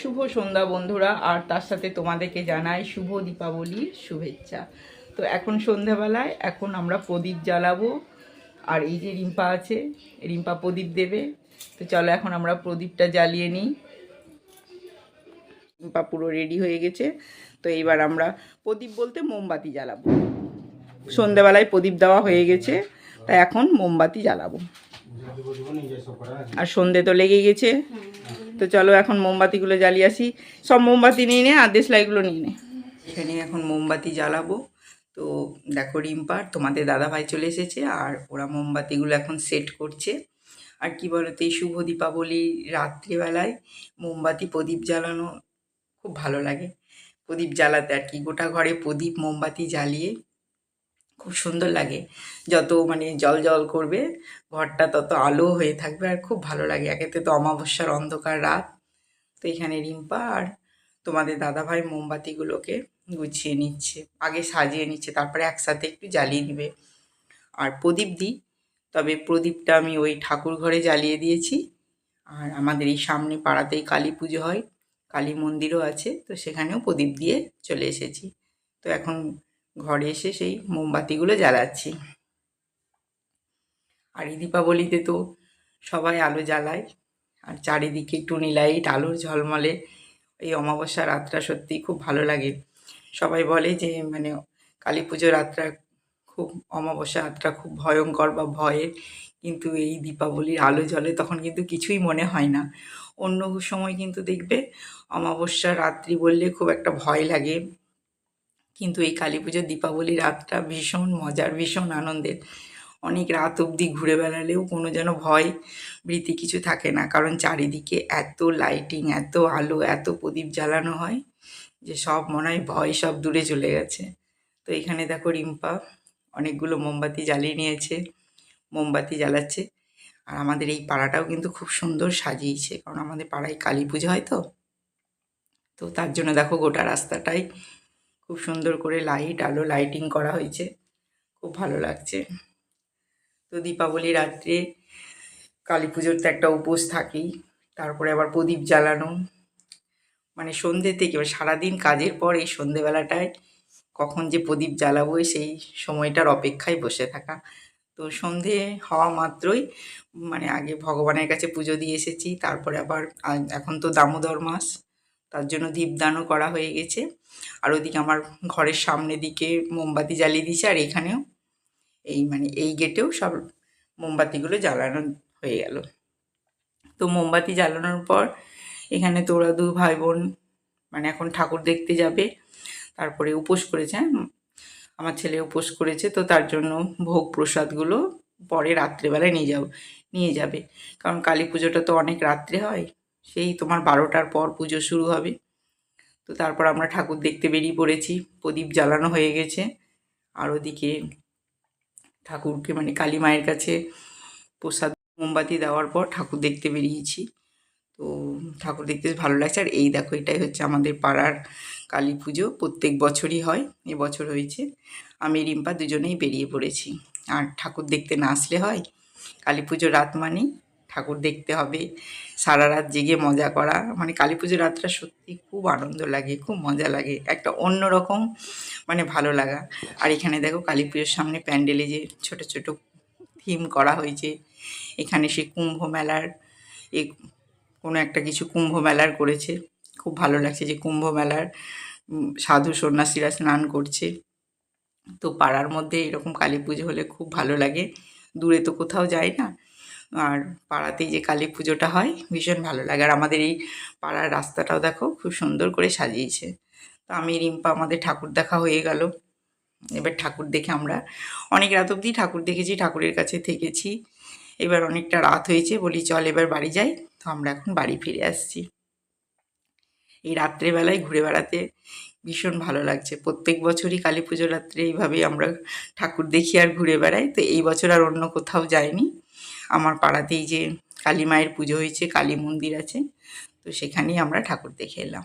শুভ সন্ধ্যা বন্ধুরা, আর তার সাথে তোমাদেরকে জানাই শুভ দীপাবলির শুভেচ্ছা। তো এখন সন্ধ্যাবেলায়, এখন আমরা প্রদীপ জ্বালাবো, আর এই যে রিম্পা আছে, রিম্পা প্রদীপ দেবে। তো চলো এখন আমরা প্রদীপটা জ্বালিয়ে নিই। রিম্পা পুরো রেডি হয়ে গেছে। তো এইবার আমরা প্রদীপ বলতে মোমবাতি জ্বালাবো। সন্ধ্যাবেলায় প্রদীপ দেওয়া হয়ে গেছে তা এখন মোমবাতি জ্বালাবো। আর সন্ধে তো লেগে গেছে। তো চলো এখন মোমবাতিগুলো জ্বালিয়ে আসি। সব মোমবাতি নিয়ে নে আর দেশলাইগুলো নিয়ে নে। এখানে এখন মোমবাতি জ্বালাবো। তো দেখো রিম্পার তোমাদের দাদাভাই চলে এসেছে আর ওরা মোমবাতিগুলো এখন সেট করছে। আর কি বলতো, এই শুভ দীপাবলি রাত্রিবেলায় মোমবাতি প্রদীপ জ্বালানো খুব ভালো লাগে। প্রদীপ জ্বালাতে আর কি, গোটা ঘরে প্রদীপ মোমবাতি জ্বালিয়ে খুব সুন্দর লাগে। যত মানে জল জল করবে, ঘরটা তত আলো হয়ে থাকবে আর খুব ভালো লাগে। একেতে তো অমাবস্যার অন্ধকার রাত। তো এখানে রিম্পা আর তোমাদের দাদাভাই মোমবাতিগুলোকে গুছিয়ে নিচ্ছে, আগে সাজিয়ে নিচ্ছে, তারপরে একসাথে একটু জ্বালিয়ে দিবে। আর প্রদীপ দিই তবে প্রদীপটা আমি ওই ঠাকুর ঘরে জ্বালিয়ে দিয়েছি। আর আমাদের এই সামনে পাড়াতেই কালী পুজো হয়, কালী মন্দিরও আছে, তো সেখানেও প্রদীপ দিয়ে চলে এসেছি। তো এখন ঘরে এসে সেই মোমবাতিগুলো জ্বালাচ্ছি। আর এই দীপাবলিতে তো সবাই আলো জ্বালায়। আর চারিদিকে টুনি লাইট, আলোর ঝলমলে। এই অমাবস্যা রাতটা সত্যিই খুব ভালো লাগে। সবাই বলে যে মানে কালী পুজো রাতটা খুব, অমাবস্যা রাতটা খুব ভয়ঙ্কর বা ভয়ের। কিন্তু এই দীপাবলির আলো জ্বলে তখন কিন্তু কিছুই মনে হয় না। অন্য সময় কিন্তু দেখবে অমাবস্যা রাত্রি বললে খুব একটা ভয় লাগে। কিন্তু এই কালী পুজোর দীপাবলি রাতটা ভীষণ মজার, ভীষণ আনন্দের। অনেক রাত অবধি ঘুরে বেড়ালেও কোনো যেন ভয়, ভীতি কিছু থাকে না। কারণ চারিদিকে এত লাইটিং এত আলো, এত প্রদীপ জ্বালানো হয় যে সব মনে হয় ভয় সব দূরে চলে গেছে। তো এখানে দেখো রিম্পা অনেকগুলো মোমবাতি জ্বালিয়ে নিয়েছে, মোমবাতি জ্বালাচ্ছে। আর আমাদের এই পাড়াটাও কিন্তু খুব সুন্দর সাজিয়েছে। কারণ আমাদের পাড়ায় কালী পুজো হয় তো। তো তার জন্য দেখো গোটা রাস্তাটাই খুব সুন্দর করে লাইট আলো লাইটিং করা হয়েছে। খুব ভালো লাগছে। তো দীপাবলি রাত্রে কালী পুজোর তো একটা উপোস থাকেই, তারপরে আবার প্রদীপ জ্বালানো। মানে সন্ধ্যে থেকে এবার সারাদিন কাজের পর এই সন্ধেবেলাটায় কখন যে প্রদীপ জ্বালাবো সেই সময়টার অপেক্ষায় বসে থাকা। তো সন্ধে হওয়া মাত্রই মানে আগে ভগবানের কাছে পুজো দিয়ে এসেছি, তারপরে আবার এখন তো দামোদর মাস। তার জন্য দীপদানও করা হয়ে গেছে। আর ওদিকে আমার ঘরের সামনে দিকে মোমবাতি জ্বালিয়ে দিয়েছে, আর এখানেও এই মানে এই গেটেও সব মোমবাতিগুলো জ্বালানো হয়ে গেল। তো মোমবাতি জ্বালানোর পর এখানে তোরা দু ভাই বোন মানে এখন ঠাকুর দেখতে যাবে। তারপরে উপোস করেছে হ্যাঁ? আমার ছেলে উপোস করেছে, তো তার জন্য ভোগ প্রসাদগুলো পরে রাত্রেবেলায় নিয়ে যাব নিয়ে যাবে। কারণ কালী পুজোটা তো অনেক রাত্রে হয়। সেই তোমার বারোটার পর পুজো শুরু হবে। তো তারপর আমরা ঠাকুর দেখতে বেরিয়ে পড়েছি। প্রদীপ জ্বালানো হয়ে গেছে। আর ওদিকে ঠাকুরকে মানে কালী মায়ের কাছে প্রসাদ মোমবাতি দেওয়ার পর ঠাকুর দেখতে বেরিয়েছি। তো ঠাকুর দেখতে ভালো লাগছে। আর এই দেখো, এটাই হচ্ছে আমাদের পাড়ার কালী পুজো। প্রত্যেক বছরই হয় এবছর হয়েছে। আমি রিম্পা দুজনেই বেরিয়ে পড়েছি। আর ঠাকুর দেখতে না আসলে হয়, কালী পুজো রাত মানেই ঠাকুর দেখতে হবে। সারা রাত জেগে মজা করা। মানে কালী পুজো রাতটা সত্যি খুব আনন্দ লাগে, খুব মজা লাগে। একটা অন্য রকম মানে ভালো লাগা। আর এখানে দেখো কালী পুজোর সামনে প্যান্ডেলে যে ছোট ছোট থিম করা হয়েছে। এখানে সে কুম্ভ মেলার এ কোনো একটা কিছু কুম্ভ মেলার করেছে। খুব ভালো লাগছে যে কুম্ভ মেলার সাধু সন্ন্যাসীরা স্নান করছে। তো পাড়ার মধ্যে এরকম কালী পুজো হলে খুব ভালো লাগে। দূরে তো কোথাও যায় না। আর পাড়াতেই যে কালী পুজোটা হয়, ভীষণ ভালো লাগে। আর আমাদের এই পাড়ার রাস্তাটাও দেখো, খুব সুন্দর করে সাজিয়েছে। তো আমি, রিম্পা, আমাদের ঠাকুর দেখা হয়ে গেল। এবার ঠাকুর দেখে আমরা, অনেক রাত অবধি ঠাকুর দেখেছি, ঠাকুরের কাছে থেকেছি। এবার অনেকটা রাত হয়েছে, বলি চল এবার বাড়ি যাই। তো আমরা এখন বাড়ি ফিরে আসছি। এই রাত্রেবেলায় ঘুরে বেড়াতে ভীষণ ভালো লাগছে। প্রত্যেক বছরই কালী পুজো রাত্রে এইভাবেই আমরা ঠাকুর দেখি আর ঘুরে বেড়াই। তো এই বছর আর অন্য কোথাও যাইনি। আমার পাড়াতেই যে কালী মায়ের পুজো হয়েছে, কালী মন্দির আছে, তো সেখানেই আমরা ঠাকুর দেখে এলাম।